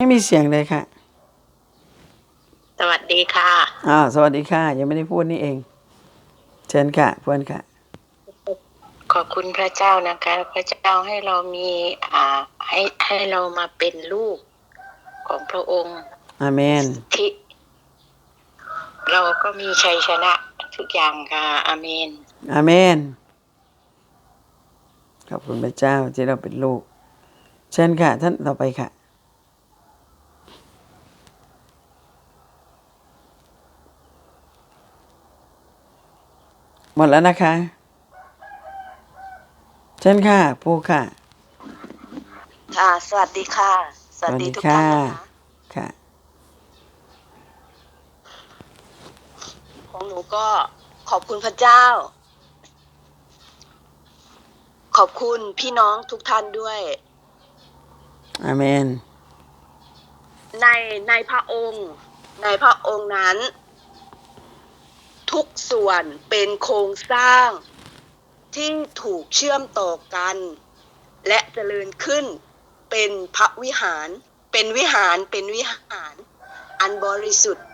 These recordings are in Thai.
ไม่มีเสียงเลยค่ะ สวัสดีค่ะอ่าวสวัสดีค่ะ ยังไม่ได้พูดนี่เอง เชิญค่ะเพื่อนค่ะ ขอบคุณพระเจ้านะคะ พระเจ้าให้เรามีอ่าให้ให้เรามาเป็นลูกของพระองค์ อาเมน ที่เราก็มีชัยชนะทุกอย่างค่ะ อาเมน อาเมน ขอบคุณพระเจ้าที่เราเป็นลูก เชิญค่ะ ท่านต่อไปค่ะ หมดแล้วนะคะ เชิญค่ะผู้ค่ะ ค่ะ สวัสดีค่ะ สวัสดีทุกท่านนะคะค่ะ ของหนูก็ขอบคุณพระเจ้า ขอบคุณพี่น้องทุกท่านด้วยอาเมน ในในพระองค์ ในพระองค์นั้น ทุกส่วนเป็นโครงสร้างที่ถูกเชื่อมต่อกัน และเจริญขึ้นเป็นพระวิหาร เป็นวิหารเป็นวิหาร อันบริสุทธิ์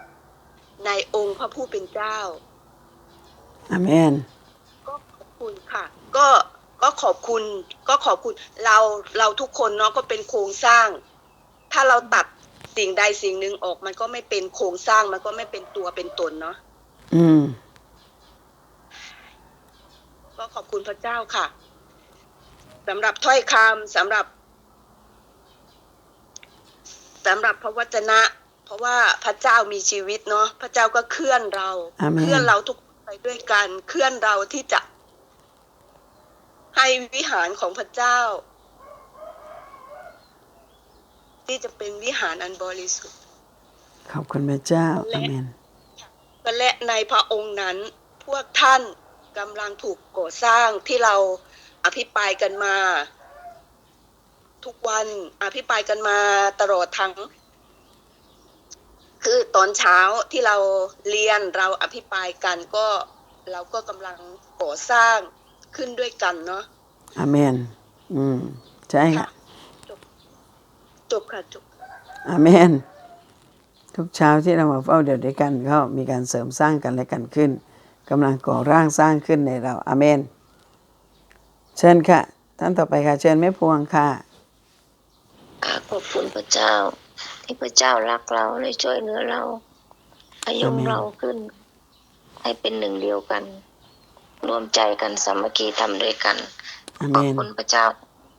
ในองค์พระผู้เป็นเจ้าอาเมนก็ขอบคุณค่ะ ก็ก็ขอบคุณ ก็ขอบคุณ เราเราทุกคนเนาะก็เป็นโครงสร้าง ถ้าเราตัดสิ่งใดสิ่งหนึ่งออกมันก็ไม่เป็นโครงสร้างมันก็ไม่เป็นตัวเป็นตนเนาะ อืม ก็ขอบคุณพระเจ้าค่ะสำหรับถ้อยคำสำหรับสำหรับพระวจนะ เพราะว่าพระเจ้ามีชีวิตเนาะพระเจ้าก็เคลื่อนเราอาเมนเคลื่อนเราทุกคนไปด้วยกันเคลื่อนเราที่จะ ให้วิหารของพระเจ้า ที่จะเป็นวิหารอันบริสุทธิ์ขอบคุณพระเจ้าและอาเมน และในพระองค์นั้น พวกท่านกำลังถูกก่อสร้างที่เราอภิปรายกันมา ทุกวันอภิปรายกันมาตลอดทั้ง คือตอนเช้าที่เราเรียนเราอภิปรายกันก็เราก็กำลังก่อสร้างขึ้นด้วยกันเนาะอาเมน อืม ใช่ค่ะ จบค่ะ จบอาเมน ทุกเช้าที่เรามาเฝ้าเดี๋ยวด้วยกันก็มีการเสริมสร้างกันและกันขึ้นกำลังก่อร่างสร้างขึ้นในเราอาเมน เชิญค่ะ ท่านต่อไปค่ะเชิญแม่พวงค่ะค่ะขอบคุณพระเจ้า ที่พระเจ้ารักเราและช่วยเหลือเราอายุอาเมนเราขึ้น ให้เป็นหนึ่งเดียวกันรวมใจกันสามัคคีทำด้วยกันอาขเมอบนคุณพระเจ้า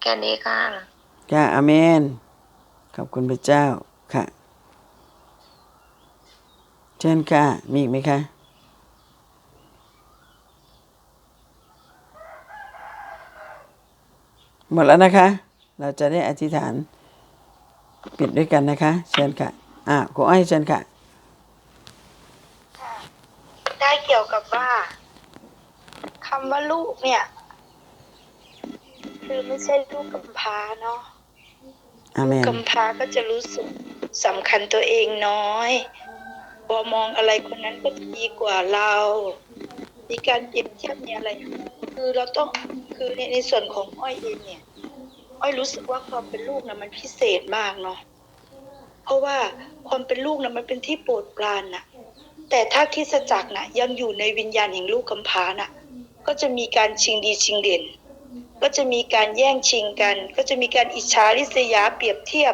แค่นี้ค่ะค่ะอาเมน ขอบคุณพระเจ้าค่ะ เชิญค่ะ มีอีกไหมคะหมดแล้วนะคะ เราจะได้อธิษฐานปิดด้วยกันนะคะ เชิญค่ะ อ่าครูอ้อยเชิญค่ะ ได้เกี่ยวกับว่าคำว่าลูกเนี่ย คือไม่ใช่ลูกกำพร้าเนาะอาเมนกำพร้าก็จะรู้สึกสำคัญตัวเองน้อย พอมองอะไรคนนั้นก็ดีกว่าเรา มีการเปรียบเทียบมีอะไร คือเราต้องคือในในส่วนของอ้อยเองเนี่ย อ้อยรู้สึกว่าความเป็นลูกนะมันพิเศษมากเนาะเพราะว่าความเป็นลูกนะมันเป็นที่โปรดปรานนะแต่ถ้าคิดจักรนะยังอยู่ในวิญญาณแห่งลูกกำพร้านะก็จะมีการชิงดีชิงเด่น ก็จะมีการแย่งชิงกัน ก็จะมีการอิจฉาริษยาเปรียบเทียบ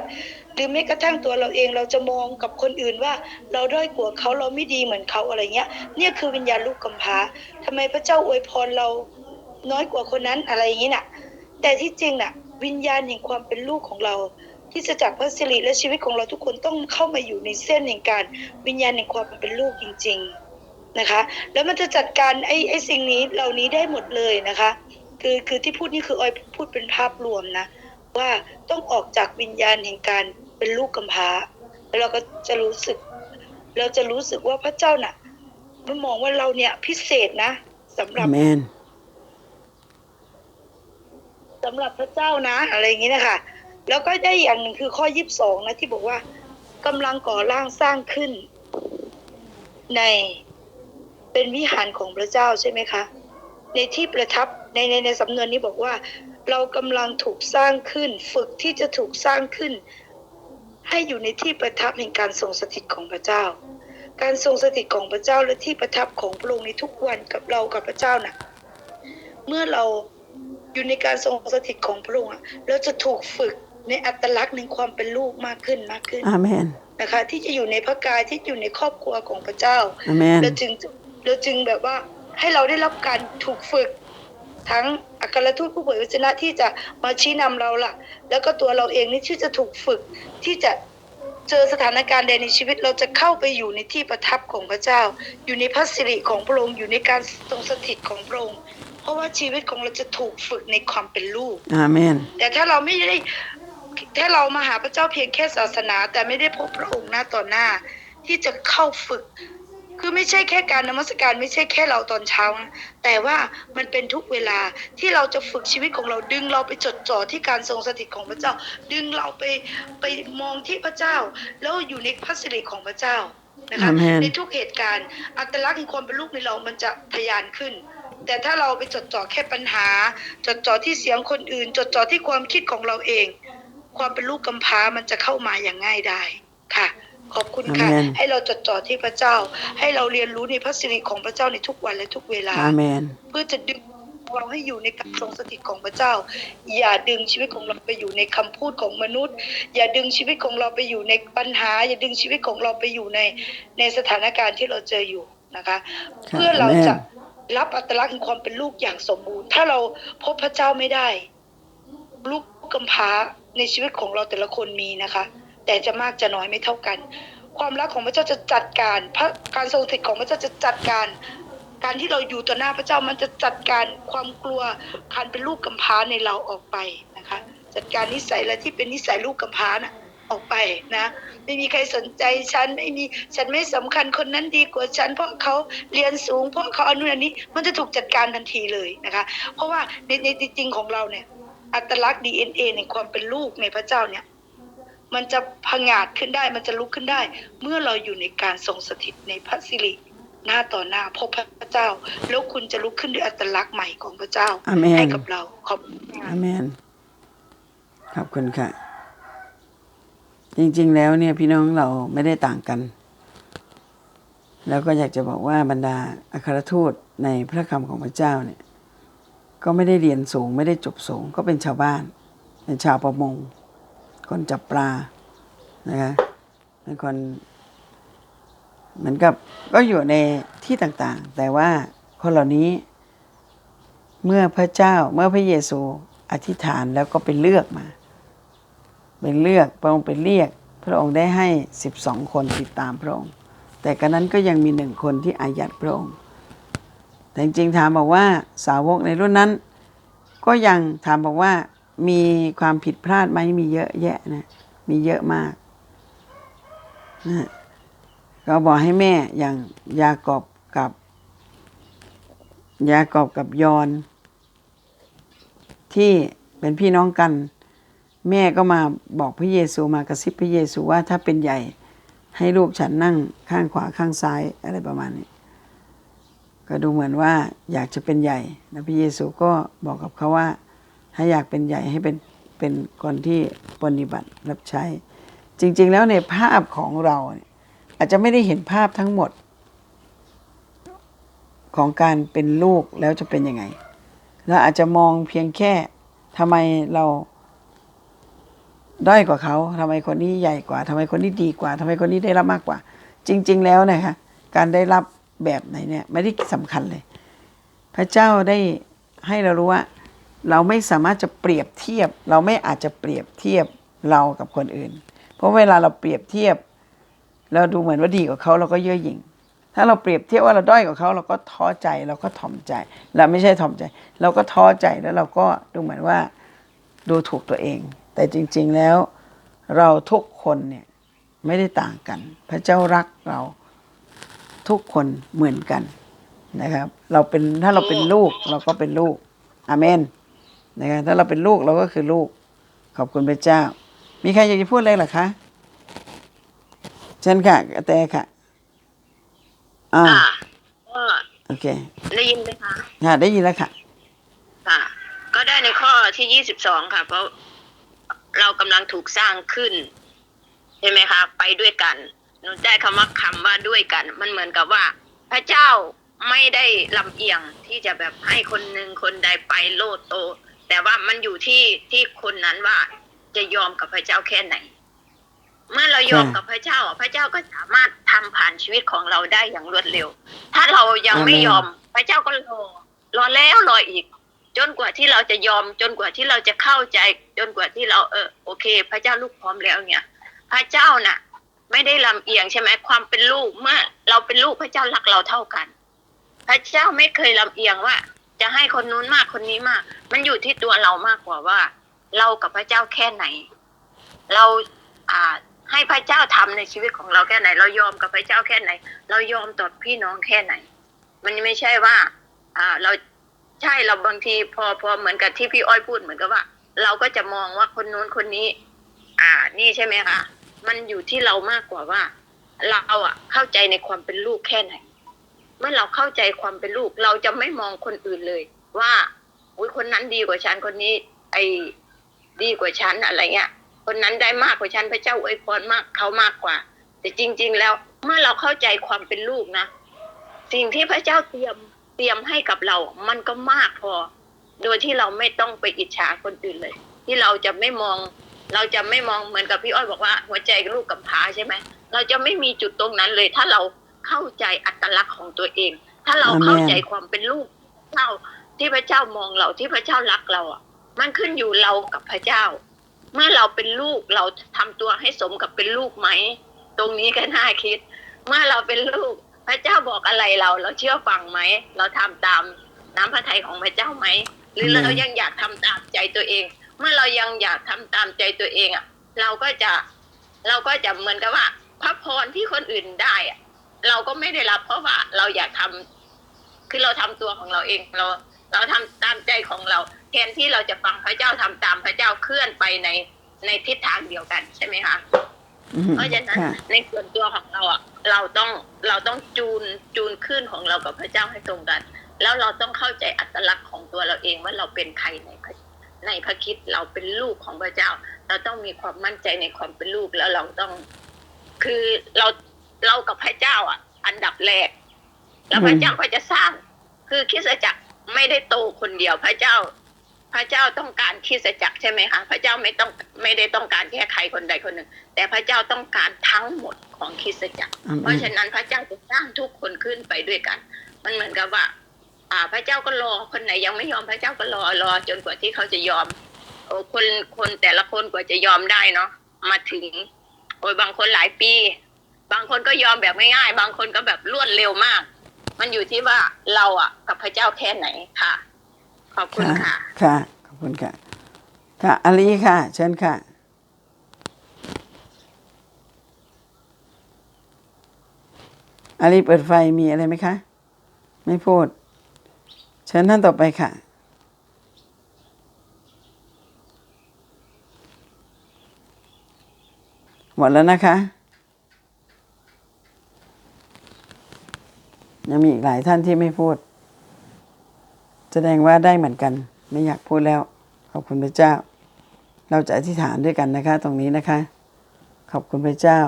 หรือแม้กระทั่งตัวเราเองเราจะมองกับคนอื่นว่า เราด้อยกว่าเขาเราไม่ดีเหมือนเขาอะไรเงี้ยเนี่ยคือวิญญาณลูกกำพร้าทำไมพระเจ้าอวยพรเราน้อยกว่าคนนั้นอะไรอย่างนี้น่ะ แต่ที่จริงน่ะ วิญญาณแห่งความเป็นลูกของเรา ที่จะจากพระสิริและชีวิตของเราทุกคนต้องเข้ามาอยู่ในเส้นแห่งการวิญญาณแห่งความเป็นลูกจริง ๆนะคะ แล้วมันจะจัดการไอ้ไอ้สิ่งนี้เหล่านี้ได้หมดเลยนะคะ คือคือที่พูดนี่คือออยพูดเป็นภาพรวมนะว่าต้องออกจากวิญญาณแห่งการ เป็นลูกกำพร้าแล้วเราก็จะรู้สึก เราจะรู้สึกว่าพระเจ้าน่ะมันมองว่าเราเนี่ยพิเศษนะสำหรัอาบเมนสำหรับพระเจ้านะ อะไรอย่างนี้นะคะแล้วก็ได้อย่างหนึ่งคือข้อยีิบสองนะที่บอกว่ากำลังก่อร่างสร้างขึ้น ในเป็นวิหารของพระเจ้าใช่ไหมคะ ในที่ประทับในในในสำนวนนี้บอกว่า เรากำลังถูกสร้างขึ้น ฝึกที่จะถูกสร้างขึ้น ให้อยู่ในที่ประทับแห่งการทรงสถิตของพระเจ้า การทรงสถิตของพระเจ้าและที่ประทับของพระองค์ในทุกวันกับเรากับพระเจ้าน่ะ เมื่อเราอยู่ในการทรงสถิตของพระองค์อะเราจะถูกฝึกในอัตลักษณ์ในความเป็นลูกมากขึ้นมากขึ้นอาเมนนะคะ ที่จะอยู่ในพระกายที่อยู่ในครอบครัวของพระเจ้าอาเมนเราจึงเราจึงแบบว่าให้เราได้รับการถูกฝึก ทั้งอัครทูตผู้เผยวจนะที่จะมาชี้นำเราล่ะ แล้วก็ตัวเราเองนี่ที่จะถูกฝึกที่จะเจอสถานการณ์ใดในชีวิตเราจะเข้าไปอยู่ในที่ประทับของพระเจ้า อยู่ในพระสิริของพระองค์อยู่ในการทรงสถิตของพระองค์เพราะว่าชีวิตของเราจะถูกฝึกในความเป็นลูกอาเมน แต่ถ้าเราไม่ได้ถ้าเรามาหาพระเจ้าเพียงแค่ศาสนา แต่ไม่ได้พบพระองค์หน้าต่อหน้า ที่จะเข้าฝึก คือไม่ใช่แค่การนมัสการไม่ใช่แค่เราตอนเช้านะแต่ว่ามันเป็นทุกเวลาที่เราจะฝึกชีวิตของเราดึงเราไปจดจ่อที่การทรงสถิตของพระเจ้า ดึงเราไปไปมองที่พระเจ้า แล้วอยู่ในพระสิริของพระเจ้านะคะอาเมนในทุกเหตุการณ์ อัตลักษณ์แห่งความเป็นลูกในเรามันจะทะยานขึ้นแต่ถ้าเราไปจดจ่อแค่ปัญหา จดจ่อที่เสียงคนอื่น จดจ่อที่ความคิดของเราเอง ความเป็นลูกกำพร้ามันจะเข้ามาอย่างง่ายได้ค่ะ ขอบคุณค่ะอาเมนให้เราจดจ่อที่พระเจ้า ให้เราเรียนรู้ในพระสิริของพระเจ้าในทุกวันและทุกเวลา อาเมน เพื่อจะดึงเราให้อยู่ในการทรงสถิตของพระเจ้า อย่าดึงชีวิตของเราไปอยู่ในคำพูดของมนุษย์ อย่าดึงชีวิตของเราไปอยู่ในปัญหา อย่าดึงชีวิตของเราไปอยู่ในในสถานการณ์ที่เราเจออยู่นะคะครับเพื่อเราอาเมนจะรับอัตลักษณ์แห่งความเป็นลูกอย่างสมบูรณ์ ถ้าเราพบพระเจ้าไม่ได้ ลูกกำพร้าในชีวิตของเราแต่ละคนมีนะคะ แต่จะมากจะน้อยไม่เท่ากัน ความรักของพระเจ้าจะจัดการ พระการทรงสถิตของพระเจ้าจะจัดการ การที่เราอยู่ต่อหน้าพระเจ้ามันจะจัดการความกลัวการเป็นลูกกำพร้าในเราออกไปนะคะ จัดการนิสัยอะที่เป็นนิสัยลูกกำพร้าน่ะออกไปนะไม่มีใครสนใจฉันไม่มีฉันไม่สำคัญคนนั้นดีกว่าฉัน เพราะเขาเรียนสูง เพราะเขาอนุนันนี้มันจะถูกจัดการทันทีเลยนะคะ เพราะว่าในในจริงของเราเนี่ยอัตลักษณ์ DNA ในความเป็นลูกในพระเจ้าเนี่ย มันจะผงาดขึ้นได้มันจะลุกขึ้นได้ เมื่อเราอยู่ในการทรงสถิตในพระสิริหน้าต่อหน้าพบพระเจ้า แล้วคุณจะลุกขึ้นด้วยอัตลักษณ์ใหม่ของพระเจ้าอาเมนให้กับเราขอบคุณค่ะอาเมนขอบคุณค่ะ จริงๆแล้วเนี่ยพี่น้องเราไม่ได้ต่างกัน แล้วก็อยากจะบอกว่าบรรดาอัครทูตในพระคำของพระเจ้าเนี่ย ก็ไม่ได้เรียนสูง ไม่ได้จบสูง ก็เป็นชาวบ้าน เป็นชาวประมง คนจับปลานะคะเป็นคนเหมือนกับก็อยู่ในที่ต่างๆ แต่ว่าคนเหล่านี้ เมื่อพระเจ้าเมื่อพระเยซูอธิษฐานแล้วก็เป็นเลือกมาเป็นเลือกพระองค์เป็นเรียก พระองค์ได้ให้สิบสองคนติดตามพระองค์ แต่กันนั้นก็ยังมีหนึ่งคนที่อายัดพระองค์ แต่จริงๆถามบอกว่าสาวกในรุ่นนั้น ก็ยังถามบอกว่า มีความผิดพลาดไหมมีเยอะแยะนะ มีเยอะมากนะก็บอกให้แม่อย่างยากอบกับ ยากอบกับยอน ที่เป็นพี่น้องกัน แม่ก็มาบอกพระเยซูมากระซิบพระเยซูว่าถ้าเป็นใหญ่ให้ลูกฉันนั่งข้างขวาข้างซ้ายอะไรประมาณนี้ ก็ดูเหมือนว่าอยากจะเป็นใหญ่แล้วพระเยซูก็บอกกับเขาว่า ถ้าอยากเป็นใหญ่ให้เป็นเป็นคนที่ปฏิบัติรับใช้ จริง ๆ แล้วในภาพของเราเอาจจะไม่ได้เห็นภาพทั้งหมด ของการเป็นลูกแล้วจะเป็นยังไงเราอาจจะมองเพียงแค่ทำไมเราด้อยกว่าเขาทำไมคนนี้ใหญ่กว่าทำไมคนนี้ดีกว่าทำไมคนนี้ได้รับมากกว่า จริง ๆ แล้วนะคะการได้รับแบบไหนเนี่ยไม่ได้สำคัญเลย พระเจ้าได้ให้เรารู้ว่า เราไม่สามารถจะเปรียบเทียบ เราไม่อาจจะเปรียบเทียบเรากับคนอื่น เพราะเวลาเราเปรียบเทียบ เราดูเหมือนว่าดีกว่าเขาเราก็เย่อหยิ่ง ถ้าเราเปรียบเทียบว่าเราด้อยกว่าเขาเราก็ท้อใจเราก็ถ่อมใจเราไม่ใช่ถ่อมใจ เราก็ท้อใจแล้วเราก็ดูเหมือนว่าดูถูกตัวเอง แต่จริง ๆแล้วเราทุกคนเนี่ยไม่ได้ต่างกัน พระเจ้ารักเราทุกคนเหมือนกันนะครับ เราเป็นถ้าเราเป็นลูกเราก็เป็นลูก อาเมน นะครับถ้าเราเป็นลูกเราก็คือลูก ขอบคุณพระเจ้า มีใครอยากจะพูดอะไรหรอคะเชิญค่ะกระแตค่ะอ่าค่ะก็โอเค ได้ยินไหมคะค่ะได้ยินแล้วค่ะค่ะ ก็ได้ในข้อที่ยี่สิบสองค่ะ เพราะเรากำลังถูกสร้างขึ้นใช่ไหมคะ ไปด้วยกันหนูได้คำว่าคำว่าด้วยกัน มันเหมือนกับว่า พระเจ้าไม่ได้ลำเอียงที่จะแบบให้คนหนึ่งคนใดไปโลดโต แต่ว่ามันอยู่ที่ที่คนนั้นว่าจะยอมกับพระเจ้าแค่ไหน เมื่อเรายอมค่ะกับพระเจ้าอะพระเจ้าก็สามารถทำผ่านชีวิตของเราได้อย่างรวดเร็ว ถ้าเรายังไม่ยอมพระเจ้าก็รอรอแล้วรออีก จนกว่าที่เราจะยอม จนกว่าที่เราจะเข้าใจ จนกว่าที่เราเออโอเค พระเจ้าลูกพร้อมแล้วเนี่ย พระเจ้าน่ะ ไม่ได้ลำเอียงใช่ไหมความเป็นลูกเมื่อ เราเป็นลูกพระเจ้ารักเราเท่ากัน พระเจ้าไม่เคยลำเอียงว่า จะให้คนนู้นมากคนนี้มาก มันอยู่ที่ตัวเรามากกว่าว่า เรากับพระเจ้าแค่ไหน เราอ่าให้พระเจ้าทำในชีวิตของเราแค่ไหน เรายอมกับพระเจ้าแค่ไหน เรายอมต่อพี่น้องแค่ไหน มันไม่ใช่ว่า อ่าเราใช่เราบางทีพอพอเหมือนกับที่พี่อ้อยพูดเหมือนกับว่า เราก็จะมองว่าคนนู้นคนนี้ อ่า นี่ใช่ไหมคะมันอยู่ที่เรามากกว่าว่า เราอะเข้าใจในความเป็นลูกแค่ไหน เมื่อเราเข้าใจความเป็นลูก เราจะไม่มองคนอื่นเลย ว่าอุ้ยคนนั้นดีกว่าฉันคนนี้ ไอ้ดีกว่าฉันอะไรเงี้ย คนนั้นได้มากกว่าฉันพระเจ้าอวยพรมากเขามากกว่า แต่จริง ๆ แล้วเมื่อเราเข้าใจความเป็นลูกนะสิ่งที่พระเจ้าเตรียมเตรียมให้กับเรา มันก็มากพอ โดยที่เราไม่ต้องไปอิจฉาคนอื่นเลย ที่เราจะไม่มอง เราจะไม่มองเหมือนกับพี่อ้อยบอกว่า หัวใจลูกกำพร้าใช่ไหมเราจะไม่มีจุดตรงนั้นเลย ถ้าเรา เข้าใจอัตลักษณ์ของตัวเอง ถ้าเราเข้าใจความเป็นลูกเจ้าที่พระเจ้ามองเราที่พระเจ้ารักเราอะ มันขึ้นอยู่เรากับพระเจ้า เมื่อเราเป็นลูกเราทำตัวให้สมกับเป็นลูกไหม ตรงนี้ก็น่าคิด เมื่อเราเป็นลูกพระเจ้าบอกอะไรเรา เราเชื่อฟังไหม เราทำตามน้ำพระทัยของพระเจ้าไหม หรือเรายังอยากทำตามใจตัวเอง เมื่อเรายังอยากทำตามใจตัวเองอะ เราก็จะเราก็จะเหมือนกับว่าพระพรที่คนอื่นได้อะ เราก็ไม่ได้รับเพราะว่าเราอยากทำคือเราทำตัวของเราเองเรา เราทำตามใจของเราแทนที่เราจะฟังพระเจ้าทำตามพระเจ้าเคลื่อนไปในในทิศทางเดียวกันใช่ไหมคะอืมเพราะฉะนั้นค่ะในส่วนตัวของเราอะ เราต้องเราต้องจูนจูนขึ้นของเรากับพระเจ้าให้ตรงกัน แล้วเราต้องเข้าใจอัตลักษณ์ของตัวเราเองว่าเราเป็นใครในพระในพระคิดเราเป็นลูกของพระเจ้า เราต้องมีความมั่นใจในความเป็นลูกแล้วเราต้อง คือเรา เรากับพระเจ้าอะ อันดับแรก แล้วพระเจ้าก็จะสร้าง คือคริสตจักรไม่ได้โตคนเดียวพระเจ้า พระเจ้าต้องการคริสตจักรใช่ไหมคะพระเจ้าไม่ต้องไม่ได้ต้องการแค่ใครคนใดคนหนึ่ง แต่พระเจ้าต้องการทั้งหมดของคริสตจักรอาเพเมราะนฉะนั้นพระเจ้าจะสร้างทุกคนขึ้นไปด้วยกัน มันเหมือนกับว่า อ่า พระเจ้าก็รอคนไหนยังไม่ยอมพระเจ้าก็รอรอจนกว่าที่เขาจะยอมโอ้คนคนแต่ละคนกว่าจะยอมได้เนาะมาถึงโอ้ยบางคนหลายปี บางคนก็ยอมแบบง่ายๆ บางคนก็แบบรวดเร็วมาก มันอยู่ที่ว่าเราอะ กับพระเจ้าแค่ไหนค่ะ ขอบคุณค่ะ ค่ะ ขอบคุณค่ะ ค่ะอาลีค่ะ เชิญค่ะอาลีเปิดไฟมีอะไรไหมคะ ไม่พูด เชิญท่านต่อไปค่ะหมดแล้วนะคะ ยังมีอีกหลายท่านที่ไม่พูด แสดงว่าได้เหมือนกัน ไม่อยากพูดแล้ว ขอบคุณพระเจ้า เราจะอธิษฐานด้วยกันนะคะ ตรงนี้นะคะ ขอบคุณพระเจ้า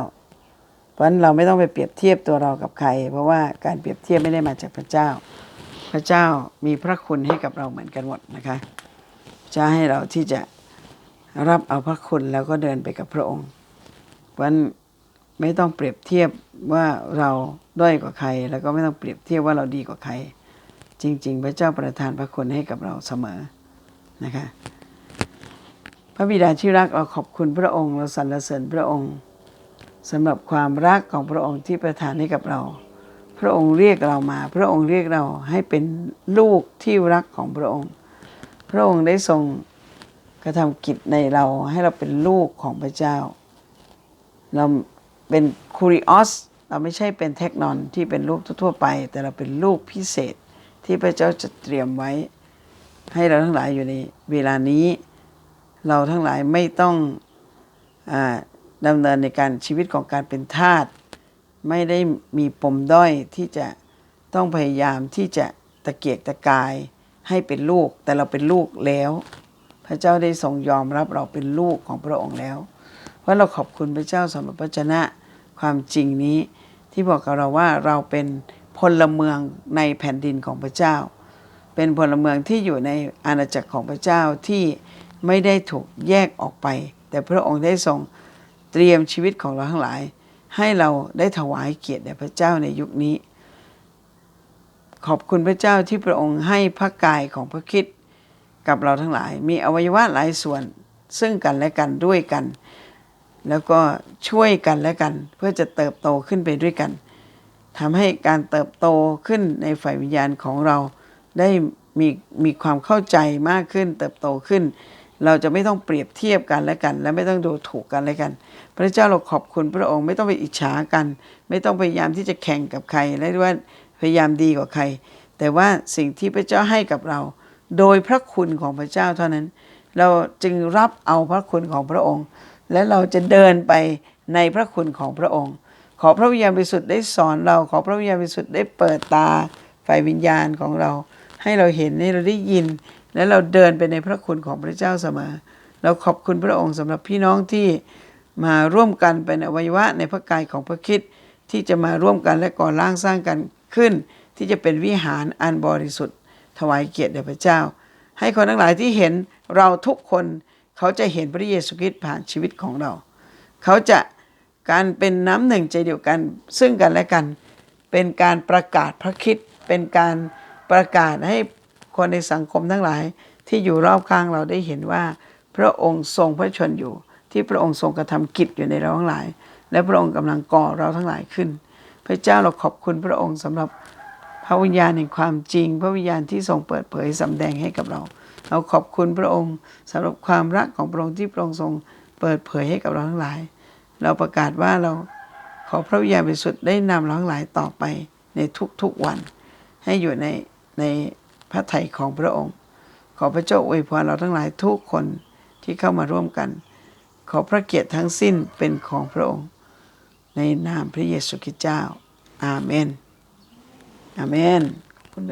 เพราะฉะนั้นเราไม่ต้องไปเปรียบเทียบตัวเรากับใคร เพราะว่าการเปรียบเทียบไม่ได้มาจากพระเจ้า พระเจ้ามีพระคุณให้กับเราเหมือนกันหมดนะคะจะให้เราที่จะรับเอาพระคุณแล้วก็เดินไปกับพระองค์เพราะฉะนั้นไม่ต้องเปรียบเทียบว่าเรา ด้อยกว่าใคร แล้วก็ไม่ต้องเปรียบเทียบว่าเราดีกว่าใคร จริง ๆ พระเจ้าประทานพระคุณให้กับเราเสมอนะคะพระบิดาที่รักเราขอบคุณพระองค์ เราสรรเสริญพระองค์สำหรับความรักของพระองค์ที่ประทานให้กับเรา พระองค์เรียกเรามา พระองค์เรียกเราให้เป็นลูกที่รักของพระองค์ พระองค์ได้ทรงกระทำกิจในเราให้เราเป็นลูกของพระเจ้า เราเป็นคูริออส เราไม่ใช่เป็นเทคนอนที่เป็นลูกทั่วไป แต่เราเป็นลูกพิเศษที่พระเจ้าจะเตรียมไว้ ให้เราทั้งหลายอยู่ในเวลานี้ เราทั้งหลายไม่ต้องอดำเนินในการชีวิตของการเป็นทาสไม่ได้มีปมด้อยที่จะต้องพยายามที่จะตะเกียกตะกายให้เป็นลูก แต่เราเป็นลูกแล้ว พระเจ้าได้ทรงยอมรับเราเป็นลูกของพระองค์แล้วว่าเราขอบคุณพระเจ้าสำหรับพระชนะความจริงนี้ ที่บอกกับเราว่าเราเป็นพลเมืองในแผ่นดินของพระเจ้า เป็นพลเมืองที่อยู่ในอาณาจักรของพระเจ้าที่ไม่ได้ถูกแยกออกไป แต่พระองค์ได้ทรงเตรียมชีวิตของเราทั้งหลาย ให้เราได้ถวายเกียรติแด่พระเจ้าในยุคนี้ ขอบคุณพระเจ้าที่พระองค์ให้พระกายของพระคิดกับเราทั้งหลาย มีอวัยวะหลายส่วนซึ่งกันและกันด้วยกัน แล้วก็ช่วยกันและกัน เพื่อจะเติบโตขึ้นไปด้วยกันทำให้การเติบโตขึ้นในฝ่ายวิญญาณของเรา ได้มีมีความเข้าใจมากขึ้น เติบโตขึ้น เราจะไม่ต้องเปรียบเทียบกันและกัน และไม่ต้องดูถูกกันและกัน พระเจ้าเราขอบคุณพระองค์ไม่ต้องไปอิจฉากัน ไม่ต้องพยายามที่จะแข่งกับใครและว่าพยายามดีกว่าใคร แต่ว่าสิ่งที่พระเจ้าให้กับเรา โดยพระคุณของพระเจ้าเท่านั้น เราจึงรับเอาพระคุณของพระองค์ และเราจะเดินไปในพระคุณของพระองค์ ขอพระวิญญาณบริสุทธิ์ได้สอนเราขอพระวิญญาณบริสุทธิ์ได้เปิดตาฝ่ายวิญญาณของเรา ให้เราเห็นให้เราได้ยิน และเราเดินไปในพระคุณของพระเจ้าเสมอเราขอบคุณพระองค์สำหรับพี่น้องที่มาร่วมกันเป็นอวัยวะในพระกายของพระคิดที่จะมาร่วมกันและก่อร่างสร้างกันขึ้น ที่จะเป็นวิหารอันบริสุทธิ์ถวายเกียรติแด่พระเจ้า ให้คนทั้งหลายที่เห็นเราทุกคน เขาจะเห็นพระเยซูคริสต์ผ่านชีวิตของเรา เขาจะการเป็นน้ำหนึ่งใจเดียวกัน ซึ่งกันและกัน เป็นการประกาศพระคิดเป็นการประกาศให้คนในสังคมทั้งหลายที่อยู่รอบข้างเราได้เห็นว่า พระองค์ทรงพระชนอยู่ ที่พระองค์ทรงกระทำกิจอยู่ในเราทั้งหลาย และพระองค์กำลังก่อเราทั้งหลายขึ้น พระเจ้าเราขอบคุณพระองค์สำหรับพระวิญญาณแห่งความจริง พระวิญญาณที่ทรงเปิดเผยสำแดงให้กับเรา เราขอบคุณพระองค์สำหรับความรักของพระองค์ที่พระองค์ทรงเปิดเผยให้กับเราทั้งหลาย เราประกาศว่าเราขอพระวิญญาณบริสุทธิ์ได้นำเราทั้งหลายต่อไปในทุกๆวัน ให้อยู่ในในพระทัยของพระองค์ ขอพระเจ้าอวยพรเราทั้งหลายทุกคนที่เข้ามาร่วมกัน ขอพระเกียรติทั้งสิ้นเป็นของพระองค์ ในนามพระเยซูคริสต์เจ้า อาเมน อาเมน